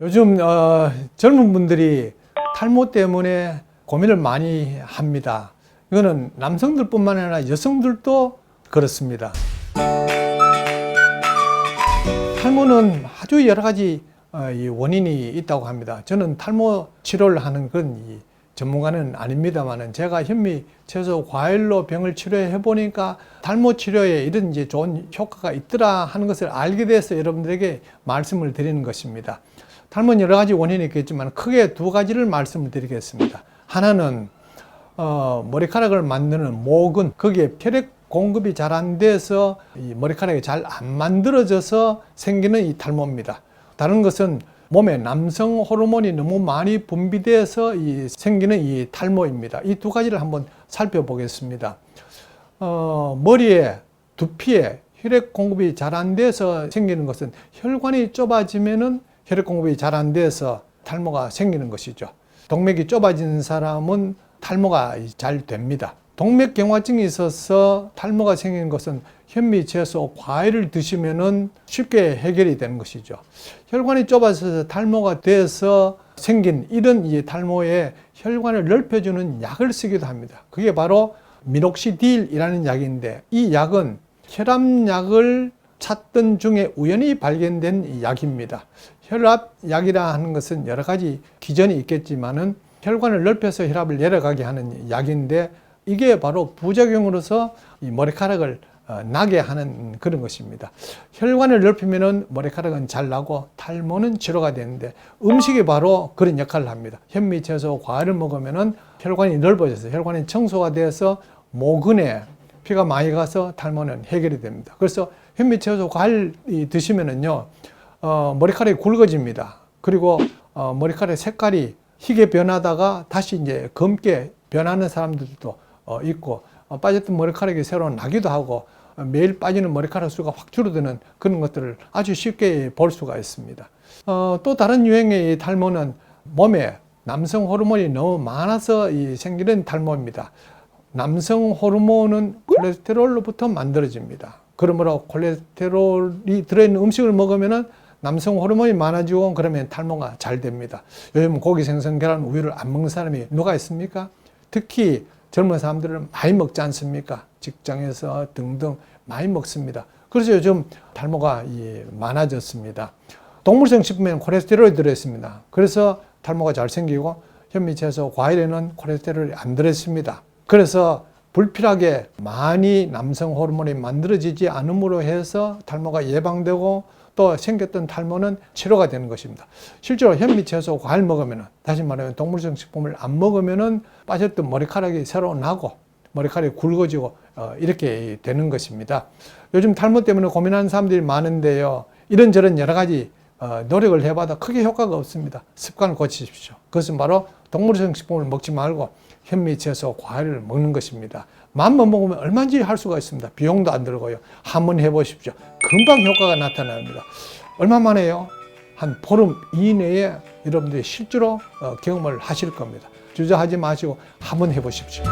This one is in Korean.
요즘 어, 젊은 분들이 탈모 때문에 고민을 많이 합니다. 이거는 남성들뿐만 아니라 여성들도 그렇습니다. 탈모는 아주 여러 가지 어, 이 원인이 있다고 합니다. 저는 탈모 치료를 하는 그런 이 전문가는 아닙니다만은 제가 현미 채소 과일로 병을 치료해 보니까 탈모 치료에 이런 이제 좋은 효과가 있더라 하는 것을 알게 돼서 여러분들에게 말씀을 드리는 것입니다. 탈모는 여러 가지 원인이 있겠지만 크게 두 가지를 말씀을 드리겠습니다. 하나는 어, 머리카락을 만드는 모근 거기에 혈액 공급이 잘 안 돼서 이 머리카락이 잘 안 만들어져서 생기는 이 탈모입니다. 다른 것은 몸에 남성 호르몬이 너무 많이 분비돼서 이 생기는 이 탈모입니다. 이 두 가지를 한번 살펴보겠습니다. 어, 머리에 두피에 혈액 공급이 잘 안 돼서 생기는 것은 혈관이 좁아지면은 혈액 공급이 잘 안 돼서 탈모가 생기는 것이죠. 동맥이 좁아진 사람은 탈모가 잘 됩니다. 동맥 경화증이 있어서 탈모가 생기는 것은 현미, 채소, 과일을 드시면은 쉽게 해결이 되는 것이죠. 혈관이 좁아져서 탈모가 돼서 생긴 이런 이 탈모에 혈관을 넓혀주는 약을 쓰기도 합니다. 그게 바로 미녹시딜이라는 약인데 이 약은 혈압약을 찾던 중에 우연히 발견된 이 약입니다. 혈압약이라 하는 것은 여러 가지 기전이 있겠지만은 혈관을 넓혀서 혈압을 내려가게 하는 약인데 이게 바로 부작용으로서 이 머리카락을 어, 나게 하는 그런 것입니다. 혈관을 넓히면은 머리카락은 잘 나고 탈모는 치료가 되는데 음식이 바로 그런 역할을 합니다. 현미, 채소, 과일을 먹으면은 혈관이 넓어져서 혈관이 청소가 돼서 모근에 피가 많이 가서 탈모는 해결이 됩니다. 그래서 현미, 채소, 과일 드시면은요, 어, 머리카락이 굵어집니다. 그리고 어, 머리카락 색깔이 희게 변하다가 다시 이제 검게 변하는 사람들도 어, 있고 어, 빠졌던 머리카락이 새로 나기도 하고 어, 매일 빠지는 머리카락 수가 확 줄어드는 그런 것들을 아주 쉽게 볼 수가 있습니다. 어, 또 다른 유행의 이 탈모는 몸에 남성 호르몬이 너무 많아서 이 생기는 탈모입니다. 남성 호르몬은 콜레스테롤로부터 만들어집니다. 그러므로 콜레스테롤이 들어있는 음식을 먹으면은 남성 호르몬이 많아지고 그러면 탈모가 잘 됩니다. 요즘 고기, 생선, 계란, 우유를 안 먹는 사람이 누가 있습니까? 특히 젊은 사람들은 많이 먹지 않습니까? 직장에서 등등 많이 먹습니다. 그래서 요즘 탈모가 이 많아졌습니다. 동물성 식품에는 콜레스테롤이 들어있습니다. 그래서 탈모가 잘 생기고 현미, 채소, 과일에는 콜레스테롤이 안 들어있습니다. 그래서 불필하게 많이 남성 호르몬이 만들어지지 않음으로 해서 탈모가 예방되고 또 생겼던 탈모는 치료가 되는 것입니다. 실제로 현미, 채소, 과일 먹으면 다시 말하면 동물성 식품을 안 먹으면은 빠졌던 머리카락이 새로 나고 머리카락이 굵어지고 어, 이렇게 되는 것입니다. 요즘 탈모 때문에 고민하는 사람들이 많은데요. 이런저런 여러 가지 어, 노력을 해봐도 크게 효과가 없습니다. 습관을 고치십시오. 그것은 바로 동물성 식품을 먹지 말고 현미, 채소, 과일을 먹는 것입니다. 맘만 먹으면 얼마든지 할 수가 있습니다. 비용도 안 들고요. 한번 해보십시오. 금방 효과가 나타납니다. 얼마만에요? 한 보름 이내에 여러분들이 실제로 어, 경험을 하실 겁니다. 주저하지 마시고 한번 해보십시오.